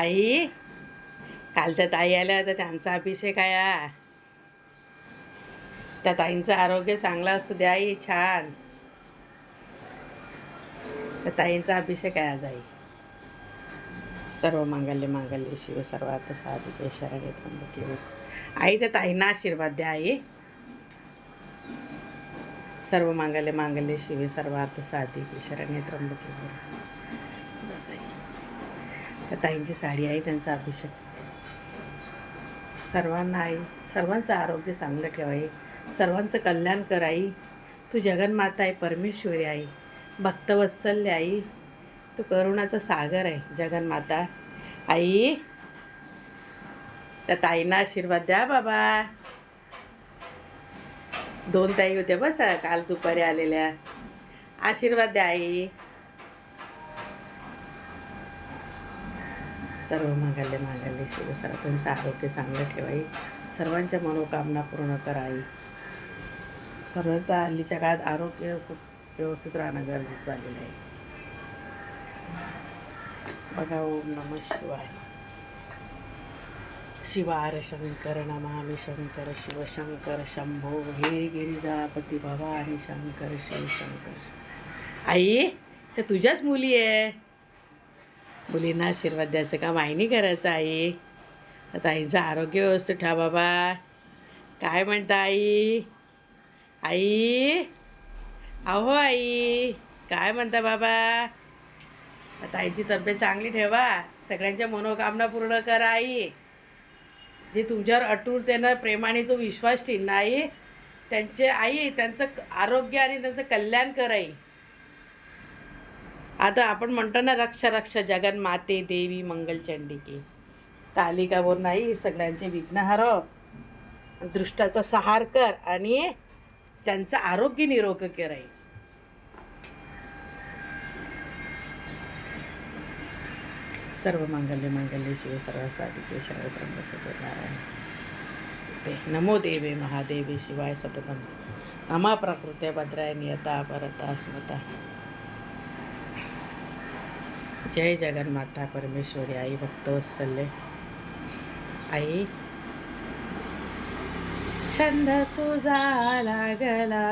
आई काल त्या ताई आल्या होत्या त्यांचा अभिषेक आहे त्या ताईंचं आरोग्य चांगलं असू द्या आई छान. त्या ताईंचा अभिषेक आहे आज आई. सर्व मांगल्य मांगल्य शिव सर्वार्थ साधिके शरणे त्र्यंबके आई त्या ताईंना आशीर्वाद द्या आई. सर्व मांगल्य मांगल्य शिवे सर्वार्थ साधिके शरणे त्र्यंबके बस आई. त्या ताईंची साडी आहे त्यांचा अभिषेक. सर्वांना आई सर्वांचं आरोग्य चांगलं ठेवाई सर्वांचं कल्याण कराई आई. तू जगन्माता आहे परमेश्वरी आई. भक्तवत्सल्य आई. तू करुणाचा सागर आहे जगन्माता. आई त्या ताईंना आशीर्वाद द्या बाबा. दोन ताई होत्या बस काल दुपारी आलेल्या. आशीर्वाद द्या आई. सर्व मागाल्य मागाल्य शिव सर्वांचं आरोग्य चांगलं ठेवाई. सर्वांच्या मनोकामना पूर्ण कराई. सर्वांचा हल्लीच्या काळात आरोग्य खूप व्यवस्थित राहणं गरजेचं झालेलं आहे. बघा ओम नम शिवाय. शिवार शंकर नमामि शंकर शिव शंकर शंभो. हे गिरिजापती भवानी शंकर शिव शंकर आई त्या तुझ्याच मुली आहे. मुलींना आशीर्वाद द्यायचं काम आईने करायचं आई. आता आईचं आरोग्य व्यवस्थित ठेवा बाबा. काय म्हणता आई? आई? अहो आई काय म्हणता बाबा? आता आईची तब्येत चांगली ठेवा. सगळ्यांच्या मनोकामना पूर्ण करा आई. जे तुमच्यावर अटूटतेनं प्रेमाने जो विश्वास ठेवणार आई त्यांचे आई त्यांचं आरोग्य आणि त्यांचं कल्याण कराई आई. आता आपण म्हणतो ना रक्षा रक्षा जगन माते देवी मंगलचंडिके तालिकावर नाही सगळ्यांचे विघ्नहार. दृष्टाचा सहार कर आणि त्यांचं आरोग्य निरोग कर. सर्व मांगल्य मांगल्य शिव सर्व साधिके सर्व त्र्यंबके नारायण. स्तुते. नमो देवे महादेवे शिवाय सततम. नमा प्रकृत्या भद्राय नियता परता स्मता. जय जगन्माता परमेश्वरी आई भक्तवत्सल्य आई? छंद तुझा लागला